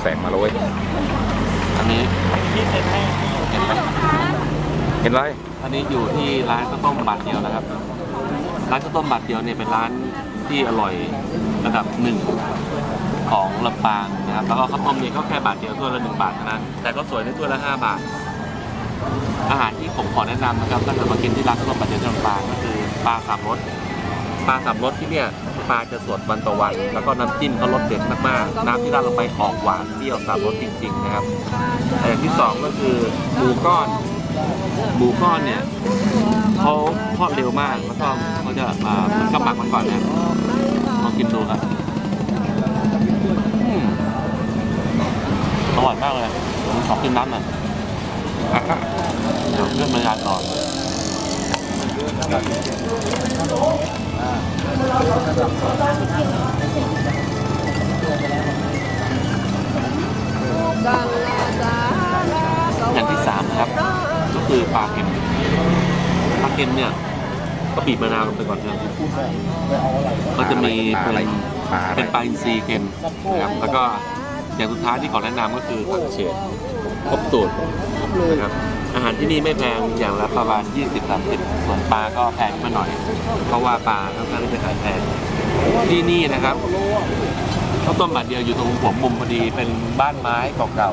แสงมาแล้วเว้ยอันนี้เห็นไหมเห็นไรอันนี้อยู่ที่ร้านข้าวต้มบาทเดียวนะครับ ร้านข้าวต้มบาทเดียวเนี่ยเป็นร้านที่อร่อยระดับหนึ่งของลำปางนะครับ แล้วก็ข้าวต้มเนี่ยก็แค่บาทเดียวถ้วยละหนึ่งบาทเท่านั้น แต่ก็สวยในถ้วยละห้าบาท อาหารที่ผมขอแนะนำนะครับถ้าเกิดมากินที่ร้านข้าวต้มบาทเดียวที่ลำปางก็คือปลาสามรส ปลาสามรสที่เนี่ยปลาจะสดวันต่อวัน แล้วก็น้ำจิ้มเขารสเด็ดมากๆ น้ำที่ราดลงไปออกหวานเปรี้ยวสามรสจริง ๆ นะครับอย่างที่สองก็คือหมูก้อนหมูก้อนเนี่ยเขาทอดเร็วมากแล้วก็เขาจะมาเหมันก็หมักมันก่อนนะลองกินดูครับอร่อยมากเลยผมขอกินน้ำหน่อยอะเดี๋ยวเรื่องบรรยากาศต่อ อย่างที่สามนะครับ ก็คือปลาเค็มปลาเค็มเนี่ยก็บีบมะนาวลงไปก่อนนะครับก็จะมีปลาอะไรเป็นปลาอะไรเป็นปลาอินทรีย์เค็มนะครับแล้วก็อย่างสุดท้ายที่ขอแนะนำก็คือผักเฉด ครบสูตรนะครับอาหารที่นี่ไม่แพงอย่างละประมาณ 20-30 ส่วนปลาก็แพงมาหน่อย เพราะว่าปลาค่อนข้างที่จะขายแพงที่นี่นะครับข้าวต้มบาทเดียวอยู่ตรงหัวมุมพอดีเป็นบ้านไม้เก่า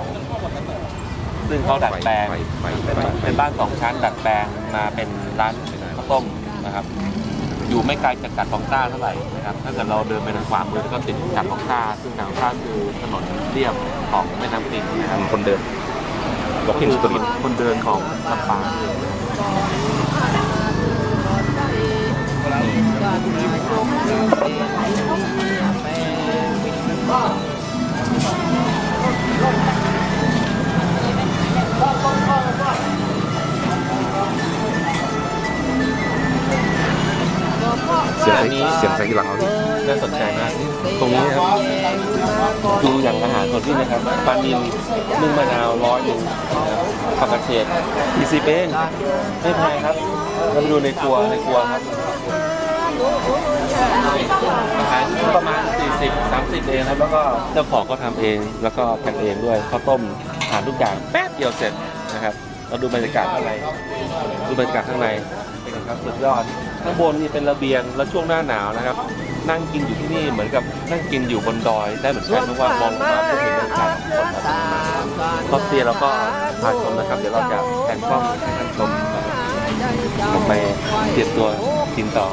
ๆซึ่งเขาดัดแปลงเป็นบ้านสองชั้นดัดแปลงมาเป็นร้านข้าวต้มนะครับ อยู่ไม่ไกลจากกัดของต้าเท่าไหร่นะครับ ถ้าเกิดเราเดินไปทางขวามือแล้วก็ติดกัดของต้าซึ่งกัดของต้าคือถนนเรียบของแม่น้ำปิงนะครับคนเดิน บอกก็กินคือสตรีทคนเดินของลำปางเใส่เสียงใส่ที่หลังเอาดิน่าสนใจมาก ตรงนี้นะครับดูอย่างอาหารของที่นะครับปลานิลนึ่งมะนาวร้อยหนึ่งนะครับผักกระเฉดอีซีเป็นไม่แพงครับเราไปดูในครัวในครัวครับอาหารประมาณ 40 30 เองครับ แล้วก็เจ้าของก็ทำเอง แล้วก็กันเองด้วยข้าวต้มอาหารทุกอย่างแป๊บเดียวเสร็จนะครับ เราดูบรรยากาศข้างในดูบรรยากาศข้างในเป็นไงครับสุดยอดข้างบนนี่เป็นระเบียงแล้วช่วงหน้าหนาวนะครับ นั่งกินอยู่ที่นี่เหมือนกับนั่งกินอยู่บนดอย ได้เหมือนกันเพราะว่ามองลงมาเพื่อเห็นบรรยากาศของคนครับครอบเตียเราก็พาชมนะครับ เดี๋ยวเราจะแผนกล้องให้ท่านชมนะครับลงไปเตรียมตัวกินต่อ